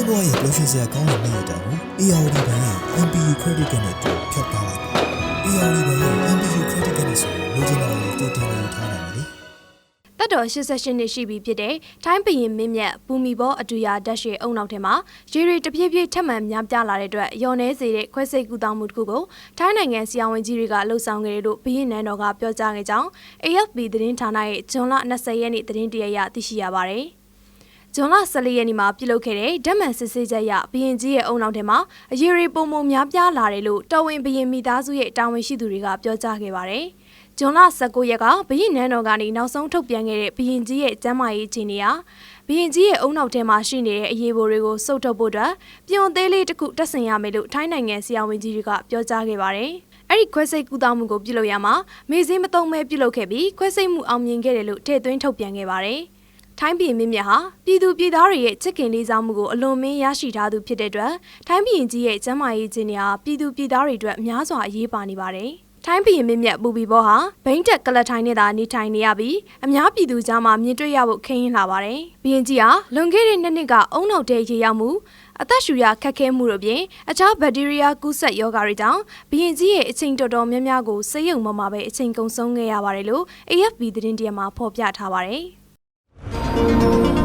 ရဲ့ပျော်ရွှင်စရာကောင်းတဲ့နေ့ရက်တောင်ကို ARD ဘဏ်ရဲ့ MPU Credit Card နဲ့တူဖြတ်ထားလိုက်ပါ ARD ဘဏ်ရဲ့ MPU Credit Card နဲ့ဆိုလိုချင်တာကိုတူတင်လို့ထားနိုင်တယ်လေတက်တော်88နှစ်ရှိပြီဖြစ်တဲ့ထိုင်းဘရင်မင်းမြတ်ပူမီဘောအတူရဓာတ်ရှည်အုံနောက်ထဲမှာရေတွေတပြည့်ပြည့်ထက်မှန်များပြားလာတဲ့အတွက်ရော်နေစေတဲ့ခွဲစိတ်ကူတောင်းမှုတစ်ခုကိုထိုင်းနိုင်ငံစီအောင်ဝင်ကြီးတွေကလှုပ်ဆောင်ခဲ့တယ်လို့ဘရင်နန်းတော်ကပြောကြားခဲ့ကြောင်း AFP သတင်းဌာနရဲ့ဇွန်လ20ရက်နေ့သတင်းတရရသိရှိရပါတယ်။ ဇွန်လ14ရက်နေ့မှာပြုလုပ်ခဲ့တဲ့ဓမ္မန်စစ်ဆေးချက်အရဘရင်ကြီးရဲ့အုံနောက်ထဲမှာအရေတွေပုံပုံများပြားလာတယ်လို့တော်ဝင်ဘရင်မိသားစုရဲ့တာဝန်ရှိသူတွေကပြောကြားခဲ့ပါတယ်။ဇွန်လ19ရက်ကဘရင်နန်းတော်ကနေနောက်ဆုံးထုတ်ပြန်ခဲ့တဲ့ဘရင်ကြီးရဲ့ကျမ်းမာရေးအခြေအနေဟာဘရင်ကြီးရဲ့အုံနောက်ထဲမှာရှိနေတဲ့အရေးပေါ်တွေကိုစုပ်ထုတ်ဖို့အတွက်ပြုံသေးလေးတစ်ခုတက်ဆင်ရမယ်လို့ထိုင်းနိုင်ငံစီအောင်ဝင်ကြီးတွေကပြောကြားခဲ့ပါတယ်။အဲ့ဒီခွဲစိတ်ကူတောင်းမှုကိုပြုလုပ်ရမှာမေစင်းမတုံးမဲပြုလုပ်ခဲ့ပြီးခွဲစိတ်မှုအောင်မြင်ခဲ့တယ်လို့ထည့်သွင်းထုတ်ပြန်ခဲ့ပါတယ်။ ထိုင်းပြည်မြင့်မြတ်ဟာပြည်သူပြည်သားတွေရဲ့ချစ်ခင်လေးစားမှုကိုအလွန်မင်းရရှိထားသူဖြစ်တဲ့အတွက်ထိုင်းပြည်ကြီးရဲ့ကျန်းမာရေးခြင်းတွေဟာပြည်သူပြည်သားတွေအတွက်များစွာအရေးပါနေပါတယ်။ထိုင်းပြည်မြင့်မြတ်ပူပီဘောဟာဘိန်းတက်ကလတ်ထိုင်းနဲ့သာနေထိုင်နေရပြီးအများပြည်သူကြားမှာမြင်တွေ့ရဖို့ခင်းရင်လာပါတယ်။ဘီရင်ကြီးဟာလွန်ခဲ့တဲ့နှစ်နှစ်ကအုံနောက်တဲ့ရေရောက်မှုအသက်ရှူရခက်ခဲမှုတို့ပြင်အခြားဘက်တီးရီးယားကူးစက်ရောဂါတွေကြောင့်ဘီရင်ကြီးရဲ့အချိန်တော်တော်များများကိုဆေးရုံမှာမှာပဲအချိန်ကုန်ဆုံးခဲ့ရပါတယ်လို့ AFP သတင်းတရက်မှာဖော်ပြထားပါတယ်။ Thank you.